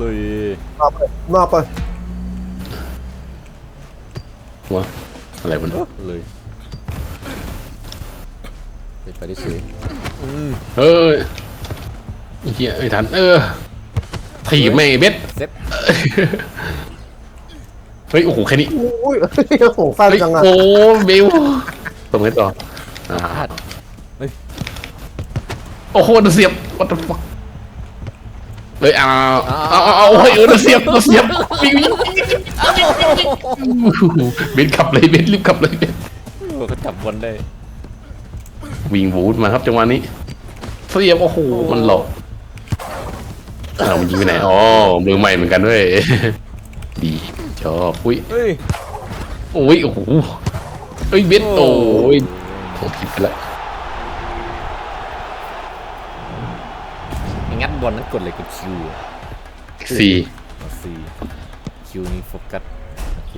เลยหน้าไปหน้าไปวะอะไรวะเนี่ยเลยไปไปได้เฉยอืมเฮ้ยเฮียไม่ทันเออถีบไม่เบ็ดเซ็ตเฮ้ยโอ้โหแค่นี้อุ้ยโอ้โหสั้นเฮ้ยจังอะโอ้เบลตรงไหนต่ออ่าพลาดโอ้โหโดนเสียบ what the fuck เลยเอาเอาเอาเอาเฮ้ยเออโดนเสียบโดนเสียบวิ่งวิ่งเบนขับเลยเบนรีบขับเลยเบนโอ้เขาจับบอลได้ วิ่งวูดมาครับจังหวะนี้เสียบโอ้โหมันหลอกอ้าวมันยิงไปไหนอ๋อมือใหม่เหมือนกันเว้ยดีชอบอุ้ยเฮ้ยโอ้ยโอ้โหเอ้ยเบนโอ้โอ้ยผมผิดไปละ บอลนั้นกดเลยกดคิวอะสี่เอาสี่คิวนี่โฟกัสโอเค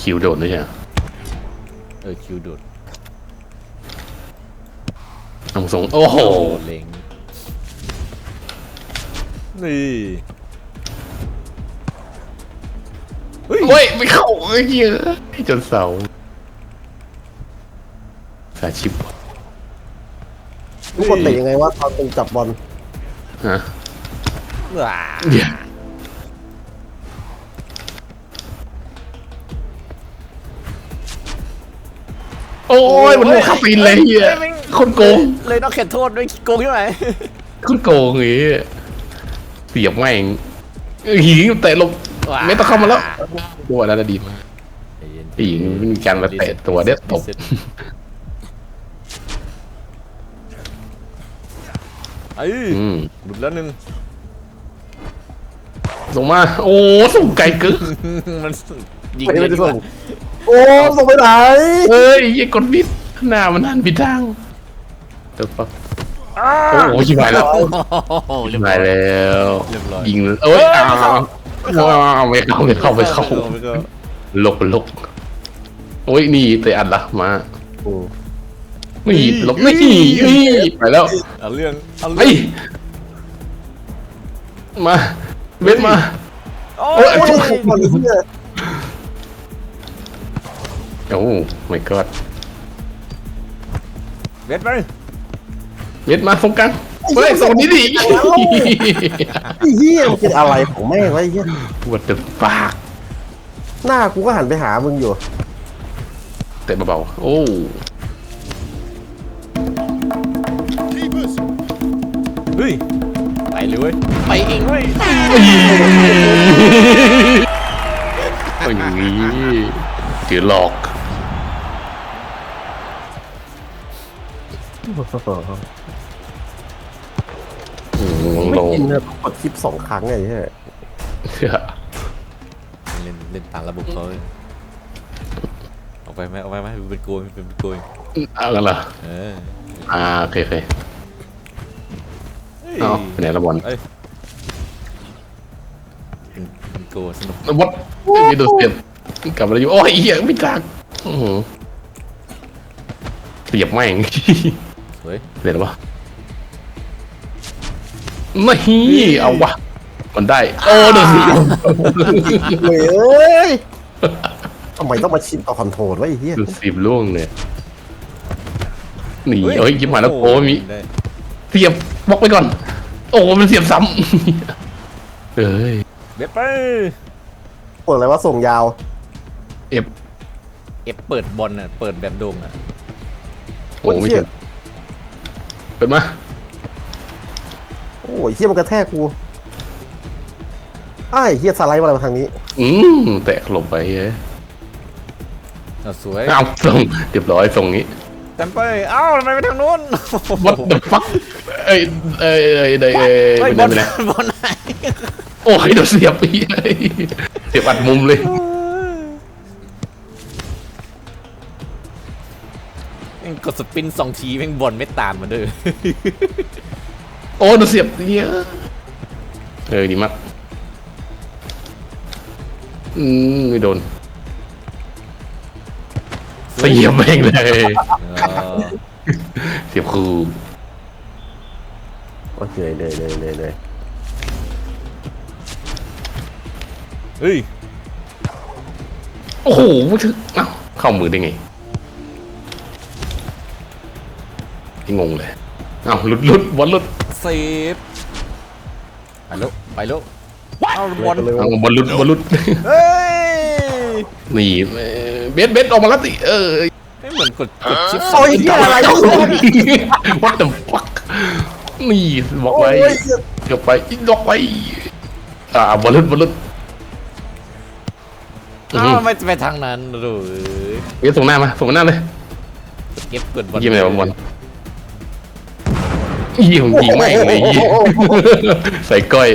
คิวโดดด้วยใช่ไหมเออคิวโดดน้งสงโอ้โหเล็งนี่เฮ้ยไม่เข้าเอ้ยเหี้ยจนเสาสาชิบ ทุกคนเตะยังไงวะตอนเป็นจับบอลฮะว้าเดี๋ยวโอ้ยมันโมคาฟินเลยเฮียคนโกงเลยต้องเข็ดโทษด้วยโกงใช่ไหมคนโกงอย่างงี้เสียบแม่งเอ้ยหีเตะลงไม่ต้องเข้ามาแล้วโอ้อันนั้นนะดีมากใจเย็นผู้หญิงมีการมาเตะตัวเด็ดตบ เอ้ยอืมหลุดแล้วหนึ่ง ส่งมา โอ้ส่งไกลกึกมันยิงไม่เยได้อะดีกส่ว่างโอ้ส่งไปไหนเฮ้ยยี่กดบิดหน้ามันหันผิดทางเดี๋ยวปะโอ้โหชิบหายแล้วโอ้โหเรีชิยบบหาร้อยยแล้วเรียบร้อยยิงเลยเอ้ยอ้าวอ้าวไม่เข้าไม่เข้าไม่เข้า ไม่เข้าลกลกโอ้ยนี่เตะอัดละมาอื มนี่ลบนี่เอ้ยไปแล้วเอาเรื่องเอาไอ้เรื่องมาเบ็ดมา โอ้โอ้ยยโอ้ยบอลเหี้ยโอ้ my god เบ็ดไปเบ็ดมาส่งกลางเฮ้ยส่งนี้ดิไอ้เหี้ยมันเป็นอะไรของแม่งวะไอ้เหี้ย What the fuck หน้ากูก็หันไปหามึงอยู่ เตะเบาๆโอ้ เฮ้ย ไปเลยเว้ยไปเองเว้ยอย่างนี้ถือหลอกอืมไม่ลงกินนะกดคลิปสองครั้งไงเหี้ยเล่นเล่นตามระบบเขาเลยเอาไปไหมเอาไปไหมเป็นโกยเป็นโกยเอากันเหรอเออ อ่าโอเคโอเค เฮ้ยเอาไปไหนละบอลเอ้ยเป็นเป็นโกยสนุกวัดไม่โดนเสียบกลับมาแล้วอยู่โอ้ยเหี้ยไม่จากอื้อหือเสียบแม่ง สวยเดี๋ยววะไม่เอาวะมันได้ โอ้โดนเสียบเว้ยเอ้ยทำไมต้องมาชินต่อคอนโทรลวะไอ้เหี้ยโดนเสียบล่วงเลยหนีเอ้ยยิ้มหายแล้วโอ้มีได้เสียบ บล็อกไปก่อน โอ้มันเสียบซ้ำ เอ้ยเบ็ดไปเปิดอะไรวะส่งยาว เอฟเอฟเปิดบอลน่ะเปิดแบบโด่งอะโอ้ไม่ถึงเปิดมาโอ้ยเหี้ยมันกระแทกกูไอ้ายเหี้ยสไลด์มาอะไรมาทางนี้ อืมแตกหลบไปเฮ้ยเอาสวยเอาส่งเรียบร้อยส่งนี้ เต็มไปเอ้าทำไมไปทางนู้น What the fuck เอ้ยเอ้ยเอ้ยเอ้ยเอ้ยเฮ้ยไม่บได้อลไม่ได้บอลไหนโอ้ยโดนเสียบอีกเฮ้ยเสียบอัดมุมเลยแม่งกดสปินสองทีแม่งบอลไม่ตามมาด้วยโอ้โดนเสียบเยอะเออดีมากอืมไม่โดน เสียบแม่งเลยเออเสียบคือโอเคเลยเลยเลยเลยเฮ้ย โอ้โหไม่ถึงเอ้าเข้ามือได้ไงที่งงเลย เอ้าหลุดหลุดบอลหลุดเซฟไปแล้วไปแล้วเอาบอลเลยเอาบอลหลุดบอลหลุดเฮ้ย นี่เอ่อเบสเบสออกมาแล้วสิเออไม่เหมือนกดกดชิปโอ้ยเหี้ยอะไรวัดเด fuck นี่บอกไว้โอ้ยเดี๋ยวไปบอกไว้อ่าบอลหลุดบอลหลุดอ้าวไม่ไปทางนั้นเลยเบสส่งหน้ามาส่งหน้าเลยเก็บกดบอลยิงอะไรวะบอลยิงของยิงไม่งเลยยิงใส่ก้อย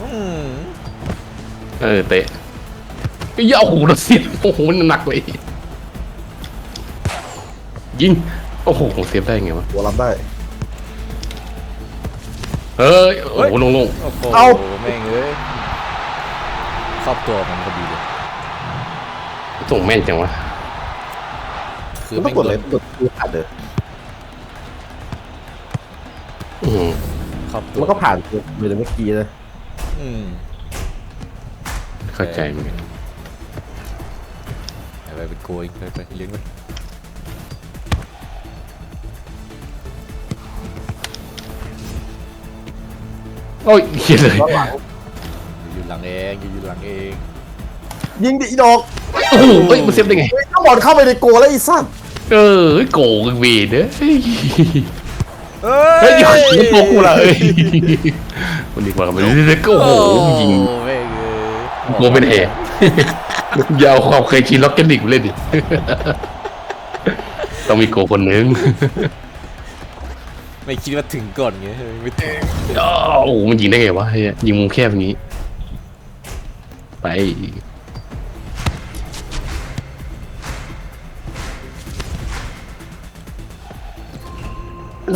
อืมเออเตะ ไอ้ยาโอ้โหเราเสียบโอ้โหมันหนักเลยยิงโอ้โหเสียบได้ไงวะหัวรับได้ เฮ้ยโอ้โหลงลงโอ้โหเอา แม่งเอ้ยครอบตัวมันพอดีเลย ส่งแม่นจังวะคือมันต้อแม่งงกดอะไรกดคือผ่านเลยอืมครอบตัวมันก็ผ่านมือเมื่อกี้นะอืมเข้าใจเหมือนกัน ไปไปเป็นโกยไปไปเลี้ยงไปโอ้ยเฮียเลยย้อนหลังอยู่หลังเองอยู่หลังเองยิงดิอีดอกโอ้โหเฮ้ยมันเสียบได้ไงเฮ้ยถ้าบอลเข้าไปในโกแล้วไอ้สัตว์เออเฮ้ยโกงเวเด้อเฮ้ยเฮ้เฮ้ยมันโกกูละเอ้ยมันดีกว่ากันไปเรื่อยๆก็โอ้โหยิงแม่งเอ้ยโกเป็นแห่ อยาวความเคยชินล็อกเก็ตลิกเล่นดิ ต้องมีโกคนหนึ่งไม่คิดว่าถึงก่อนไงเฮ้ยไม่ถึงอ้าวโอ้โหมันยิงได้ไงวะเฮ้ยยิงมุมแคบอย่างนี้ ไป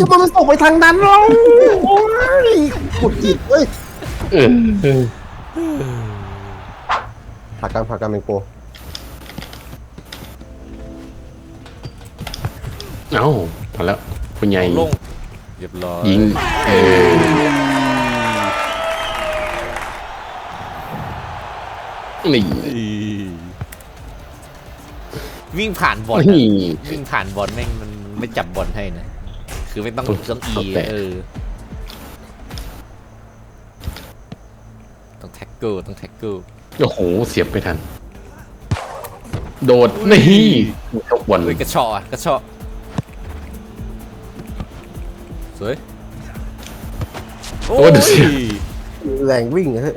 จะมันส่งไปทางนั้นเราโอ้ยกดจิตเว้ย เออเออ ผลักกันผลักกันเป็นโกเอ้ามาแล้วคุณใหญ่ลงเรียบร้อยยิงเออนี่อีวิ่งผ่านบอลนี่อะวิ่งผ่านบอลแม่งมันไม่จับบอลให้นะ คือไม่ต้องต้องต้องอีต้องแตะเออต้องแท็กเกิลต้องแท็กเกิล โอ้โห เสียบไม่ทัน โดด นี่ชกบอลเฮ้ยกระชอกอะกระชอกสวยโอ้เดี๋ยวสิแรงวิ่งเฮ้ย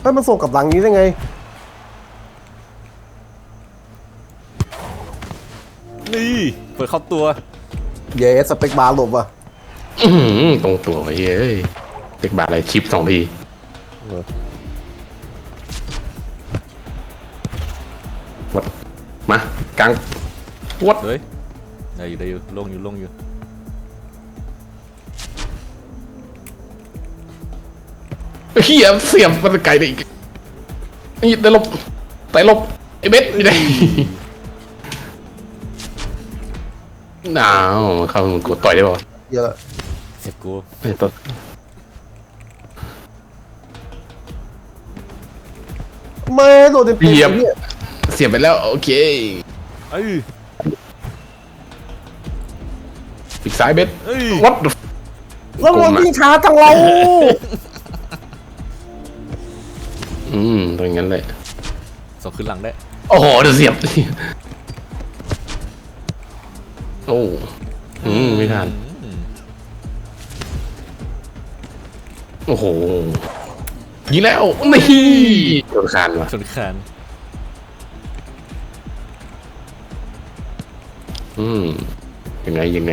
เฮ้ยมันส่งกับหลังนี้ได้ไง นี่เปิดเข้าตัวเยสสเปกบาร์หลบว่ะ อื้อหือตรงตัวไอ้เอ้ยเด็กบาทอะไรชิปสองที เออวัดมากลางวัดเฮ้ยได้อยู่ได้อยู่ลงอยู่ลงอยู่เฮียเสียบมันไกลได้อีกนี่ได้ลบไต่ลบไอ้เบ็ดนี่ได้หนาวเข้ามึงกดต่อยได้ป่าวะเยอะละเสียบกูไอ้ตัว ไม่โดนเต็มๆเหยียบเนี่ยเสียบไปแล้ว โอเคเอ้ยปีกซ้ายเบ็ดเอ้ยวัดแล้วเราวิ่งช้าจังเราอืมตรงนั้นเลยส่งขึ้นหลังได้โอ้โหเดี๋ยวเสียบ โอ้อืมไม่ทัน อืมโอ้โห ยิงแล้วนี่โดนคานว่ะชนคานอืมยังไงยังไง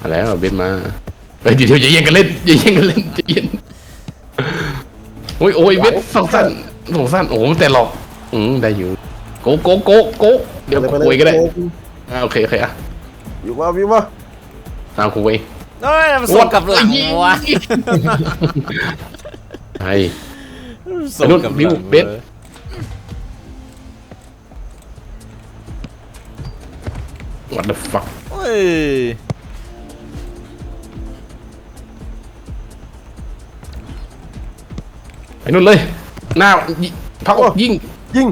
มาแล้วเบนมาเฮ้ยเดี๋ยวอย่าแย่งกันเล่นอย่าแย่งกันเล่นใจเย็นโอ้ยโอ้ยเบนสองสั้นสองสั้นโอ้โหแต่หลอกอืมได้อยู่โกโกโกโกเดี๋ยวคุยก็ได้อ่าโอเคโอเคอะอยู่ว่าวิ่งว่าตามคุยเอ้ยมันส่งกับหลังวะ ใช่ส่งกับหนิ้ลัวงเบ็ดว้ย what the fuck เฮ้ยนู่นเลย หน้ายิพักออกยิงยิง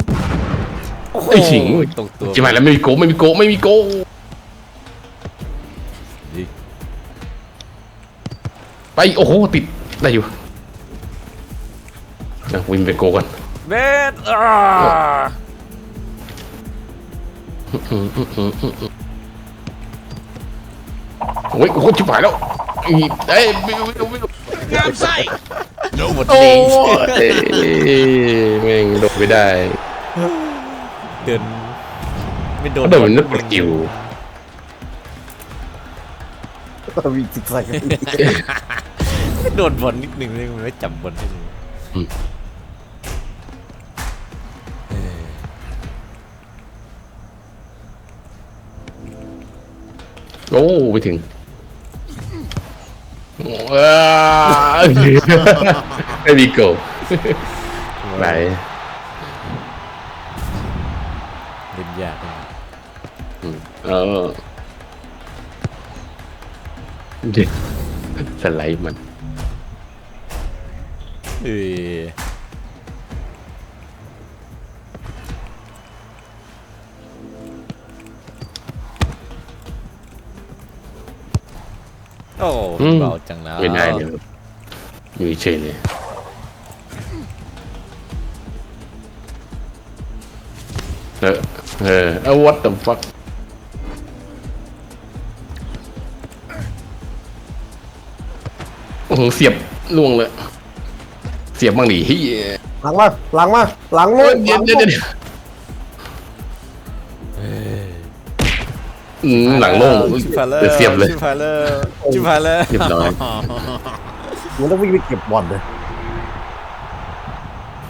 ไอ้ฉิงตรงตัวจิ๋มหายแล้วไม่มีโกไม่มีโกไม่มีโกยิงไป โอ้โห ติด ได้อยู่ นะวินไปโกกันเบสอ่าโอ้ยโอ้โหชิบหายแล้วอีเอ้ยวิววิววิวหมดโอ้เลยยแม่งโดดไม่ได้เดินไม่โดนโดดมันนึกกดกิววิ่งซิกแซกไม่โดนบอลนิดนึงเลยมันไม่จับบอลให้เล อ้ไปถึงว้าไม่มีโกไหนเล่นยากนะเออเด็กสไลด์มันเอ้ย โอ้อืม เบาจังนะไม่ได้เลยอยู่เฉยเลยเออเออเอา what the fuck โอ้โหเสียบล่วงเลย เสียบบ้างดิเฮียหลังมาหลังมาหลังเดี๋นู่ยวนเดี๋ยวเดี๋ยวเดี๋ยว อืมหลังโล่งชิบหายแล้วเดี๋ยวเสียบเลย ชิบหายแล้วชิบหายแล้วเรียบร้อย มันต้องวิ่งไปเก็บบอลเลย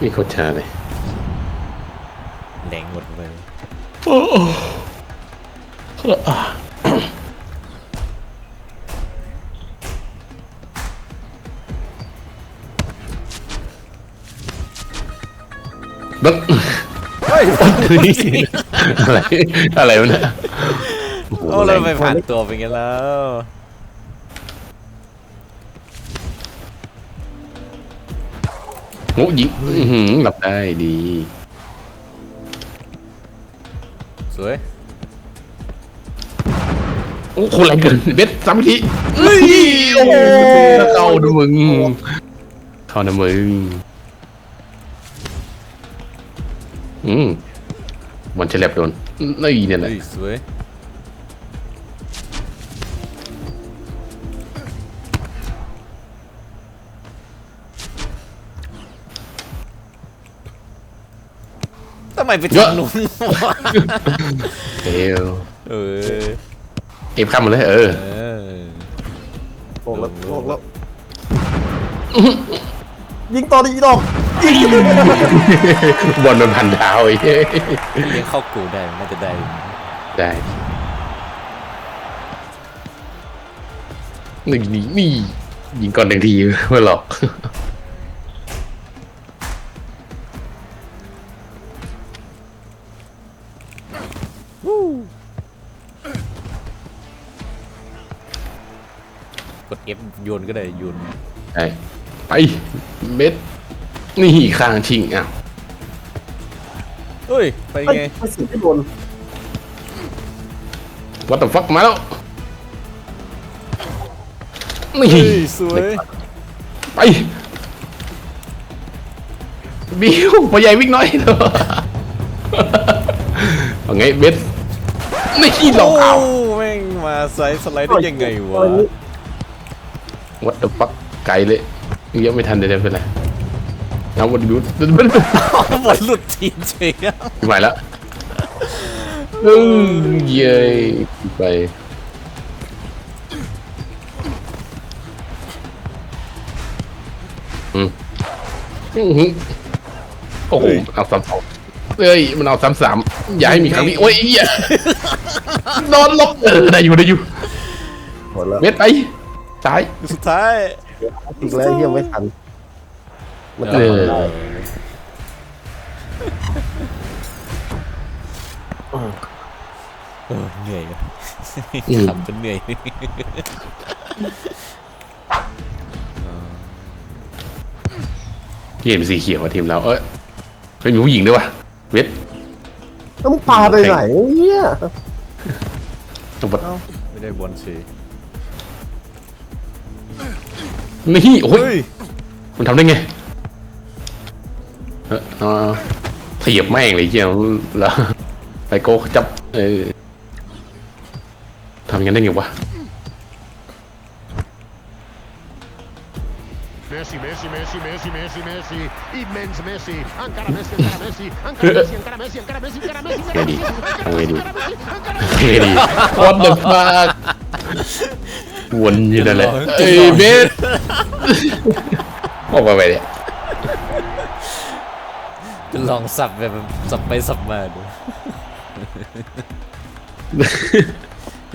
นี่โคตรช้าเลยแดงหมดเลยบักเฮ้ยอะไรอะไรวะเนี่ย โอ้โหโอ้เราไปผ่านตัวเป็นไงแล้ว โอ้ยิงอื้อหือหลับได้ดีสวยโอ้คนแรงเกินเบสสามทีเฮ้ยโอ้โหเข้านะมึงเข้านะมึงอืมบอลเฉลบโดนนี่เนี่ยนะเฮ้ยสวย ไมไปทางนู้นวะเอวเออเอฟข้ามมาเลยเออ เออโอ้แล้วโอ้แล้วยิงต่อดีดอกบอลมันพันดาวไอ้เหี้ยยังเข้ากูได้น่าจะได้ได้หนึ่งนี่นี่ยิงก่อนหนึ่งทีเพื่อหลอก โยนก็ได้โยนใช่ไปเม็ดนี่ข้างชิงอ้าวเฮ้ย ไปเฮ้ยไงไม่สิไม่โดนวัตถุฟักมาแล้วนี่เฮ้ยสวยไปบิวพอใหญ่วิ่งน้อยเถอะว่าไงเม็ดนี่หลอกเอาโแม่งมาไซส์สไลด์ได้ยังไงวะ วัตถุฟักไกลเลยเยอะไม่ทันเดี๋ยวเป็นไรเอาวันดูมันบอลหลุดทีมเฉยอะไปแล้วอืมเย้ยไปอืมอื้อหือโอ้โหเอาสามสองเอ้ย มันเอาสามสามอย่าให้มีครั้งนี้ โอ้ยเหี้ยนอนลบเออได้อยู่ได้อยู่หมดแล้วเม็ดไป ซ้ายสุดท้ายอีกแล้วเฮียไม่ทันมันเอจะอทำได้เออเหนื่อยอะอืมขำจนเหนื่อยยที่เห็นเป็นสีเขียวว่าทีมเราเอ้ยเป็นมีผู้หญิงด้วยวะเวทแล้วมึงปาไปไหนเนี่ยต้องปะเอ้าไม่ได้บอลสิ นี่โอ้ยเฮ้ยมันทำได้ไงเออเอาเทียบแม่งเลยเจียวแล้วไปโก้จับเออทำอย่างนั้นได้ไงวะ Messi, Messi, Messi, Messi, Messi, Messi, immens Messi, encara Messi, encara Messi, encara Messi, encara Messi, encara Messi, encara Messi, encara Ready. Messi, encara I'm ready. Messi, encara Messi, encara เฮ้ยดิ What the fuck วนอยู่นั่นแหละเอ้ยเบสออกมาไปเนี่ยจะลองสับแบบสับไปสับมาดู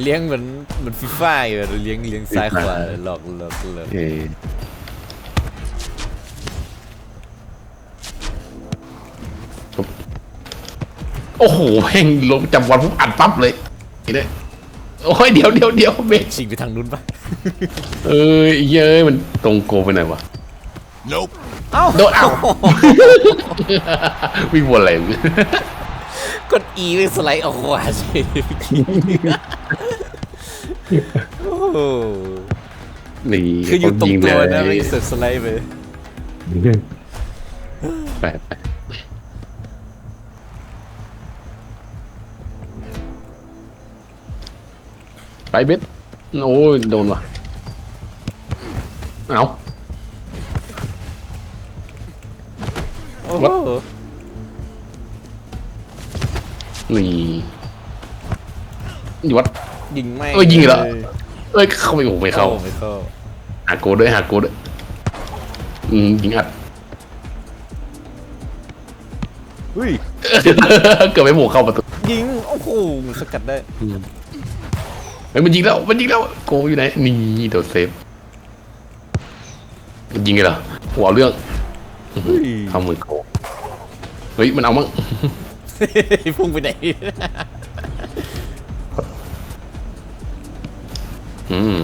เลี้ยงเหมือนเหมือนฟีฟ่าอยู่อะเลี้ยงเลี้ยงซ้ายขวาหลอกหลอกหลอกเออโอ้โหแม่งลงจำวันปุ๊บอัดปั๊บเลยนี่ โอ้ยเดี๋ยวเดี๋ยวเดี๋ยวเบสชิงไปทางนู้นปะเอ้ยเย้ยมันตรงโกไปไหนวะเอ้าโดนเอ้า วิ่งวนอะไรกด E ไปสไลด์ออกขวาสิโอ้โหนี่คืออยู่ตรงตัวนะเลไม่ยเสือกสไลด์ไป ไปไป ไปเบ็ดโอ้ยโดนว่ะเอาโอ้โหนี่อยู่วัดยิงไม่เอ้ยยิงเหรอเอ้ยเข้าไปโอ้ไม่เข้าเข้าไม่เข้าหาโกดด้วยหาโกดด้วยอืมยิงอัดเฮ้ยเกือบไปหมูเข้าประตูยิงโอ้โหสกัดได้ เฮ้ยมันยิงแล้วมันยิงแล้วโกอยู่ไหนนี่โดดเซฟมันยิงไงเหรอหัวเรื่องเฮ้ยทำมือโกเฮ้ยมันเอามั้งพุ่งไปไหนอืม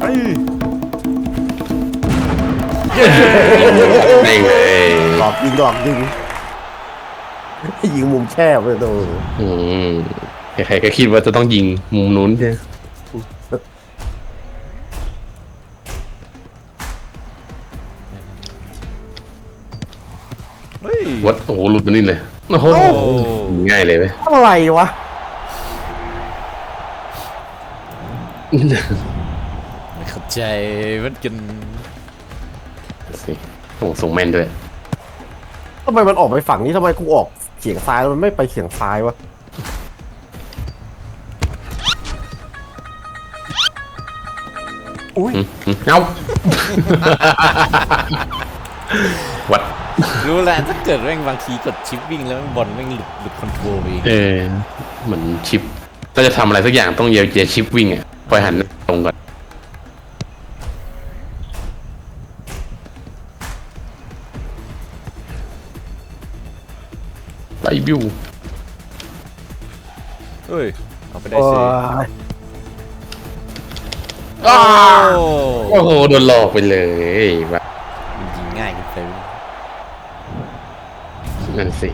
เฮ้ยนี่เลยหลอกยิงหลอกยิงยิงมุมแคบเลยโดอืม ใครๆก็คิดว่าจะต้องยิงมุมนู้นใช่ไหมเฮ้ย วัดโอ้โหหลุดมานี่เลยโอ้โหโอ้ง่ายเลยไหมอะไรวะ ไม่เข้าใจมันกันสิโอ้โหส่งแม่นด้วย ทำไมมันออกไปฝั่งนี้ทำไมกูออกเฉียงซ้ายแล้วมันไม่ไปเฉียงซ้ายวะ อุ้ยอืมอืมเอาวัดรู้แล้วถ้าเกิดแม่งบางทีกดชิปวิ่งแล้วแม่งบอลแม่งหลุดหลุดคอนโทรลไปเองเออเหมือนชิปถ้าจะทำอะไรสักอย่างต้องเยียวเยียชิปวิ่งอะคอยหันตรงก่อนไปบิวเฮ้ยเอาไปได้โอ้สิยโอ้โอ้โหโดนหลอกไปเลยว่ะมันยิงง่ายเกินไปนั่นสิ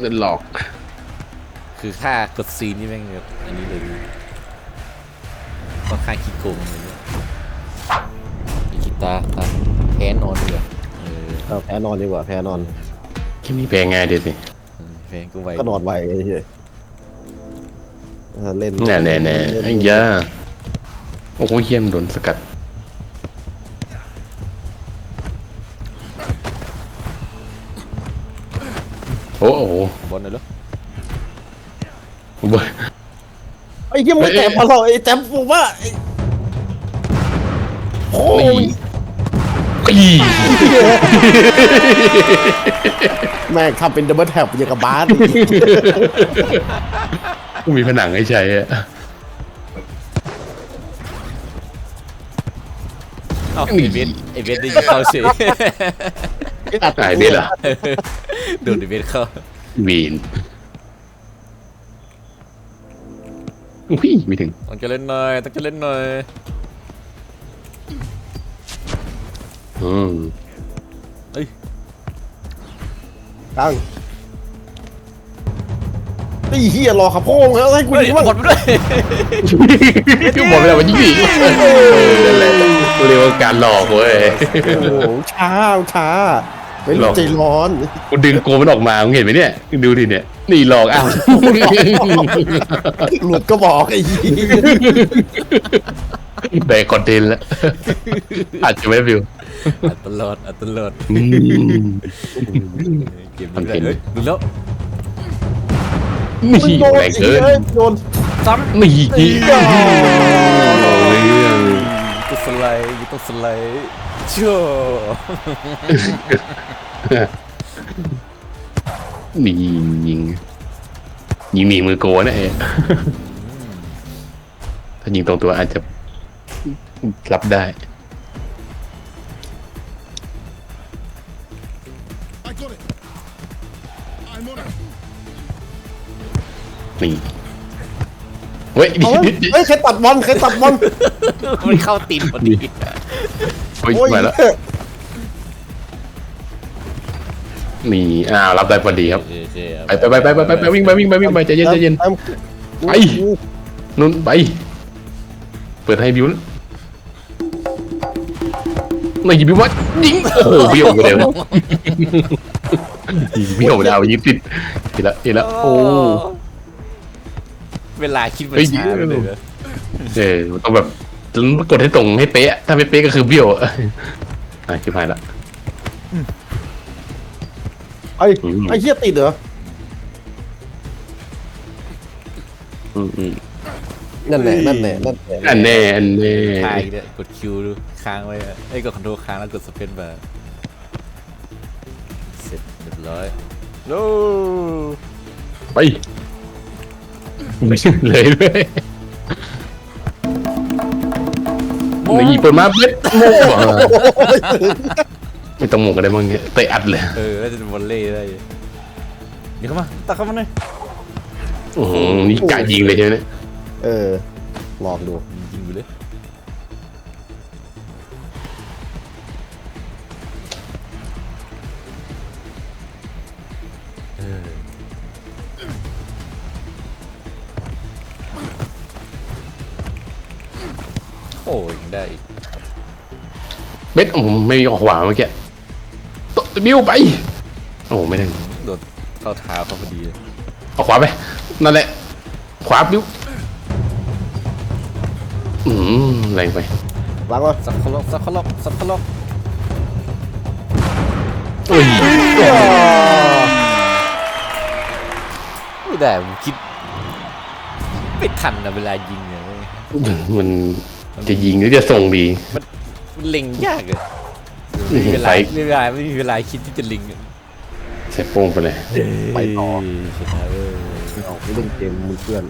โดนหลอก คือค่ากดซีนนี่แม่งแบบอันนี้เลยค่อนข้างขี้โกงเลยเนี่ยอีกีตาร์ตาแพ้นอนเลยเออเอาแพ้นอนดีกว่าแพ้นอน แค่นี้แปลง่ายดีสิแพ้ก็ไวก็นอนไวไอ้เหี้ย เออเล่นแน่แน่แน่ไอ้ยาโอ้โหเฮียมนโดนสกัดโอ้โหบอลเลยเหรอเว้ยไอ้เหี้ยมึงแตะพอหรอกไอ้แจมผมว่าไอ้โอ้ยปีแม่งทำเป็นดับเบิลแท็บอย่างกับบาส มีผนังให้ใช้อะเอ้าไอเบสไอเบสได้ยิงเข้าเฉยหายเบ็ดเหรอโดนไอเบสเข้าวีนอุ้ยไม่ถึงต้องจะเล่นหน่อยต้องจะเล่นหน่อยอืมตั้ง ไอ้เหี้ยรอขับโพงแล้วให้กูเฮ้ยยิงบ้างหมดไปด้วย ก็บอกไปแล้วว่ายิงดินั่นแหละเรียกว่าการหลอกเว้ย โอ้โหช้าช้าไม่หลรู้อก ใจร้อน กูดึงโกมันออกมามึงเห็นไหมเนี่ย ดูดิเนี่ย นี่หลอกอ้าว หลุดก็บอกไอ้เหี้ยได้คอนเทนต์แล้วอาจจะไม่ได้วิว อัตลอดอัตลอดอืมเกมนี้เลยเฮ้ยดูแล้ว นี่มึงโดนแรงไอ้เกินเหี้ยโดนซ้นี่เรื่องำตัวสไลด์อยู่ต้องสไลด์เชื่อนี่ยิงยิงยิงหนีมือโกนะเอถ้ายิงตรงตัวอาจจะรับได้ นี่เฮ้ยเอาเว้ยเฮ้ยใครตัดบอลใครตัดบอลมันเข้าตีนพอดีเฮ้ยโอ้ยมาแล้วนี่อ้าวรับได้พอดีครับโอเคไปไปไปไปไปไปวิ่งไปวิ่งไปวิ่งไปใจเย็นใจเย็นตามไปนุ่นไป เปิดให้บิวนะไม่ยิงบิววัดยิงโอ้โหเบี้ยวไปเลยเบี้ยวดาวยิงติดทีละทีละโอ้ เวลาคิดมันเฮ้ยช้าไปเลยนะเออมันต้องแบบกดให้ตรงให้เป๊ะ ถ้าไม่เป๊ะก็คือเบี้ยวอะอะชิบหายละไอ้อืมไอ้เหี้ยติดเหรออืมอืมนั่นแหละนั่นแหละนั่นแหละอันแน่อันแน่ทายเนี่ยกดคิวดูค้างไว้อะเอ้ยกดคอนโทรลค้างแล้วกดสเปนบาร์เสร็จเรียบร้อยโน้ไป เลยเลยนี่เปิดมาเป๊ะโม่อะไม่ต้องโม่กันได้มั้งเนี่ยเตะอัดเลย เออแล้วจะวอลเล่ได้อยู่เดี๋ยวเข้ามาตักเข้ามาหน่อยโอ้โหนี่กะยิงเลยใช่ไหมเนี่ยเออลองดูยิงไปเลย อ้ยยังได้อีกเบ็ดโอ้โหไม่มีออกขวาเมื่อกี้ตบบิ้วไป โอ้โหไม่ได้โดดเข้าเท้าเขาพอดีเลยออกขวาไป นั่นแหละ ขวาบิ้วอืมแรงไป ล้างวะสับเขาล็อกสับเขาล็อกสับเขาล็อกเอ้ยไม่ได้ผมคิดไม่ทันนะเวลายิงเนี่ยเว้ยมัน จะยิงหรือจะส่งดี มันเล็งยากเลยนี่เวลาใส่ไม่เวลาไม่มีเวลาคิดที่จะเล็งอะใส่โป้งไปเลย ไปต่อเยชนะเว้ยเอาไปเล่นเกมมือเพื่อน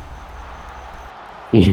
อืม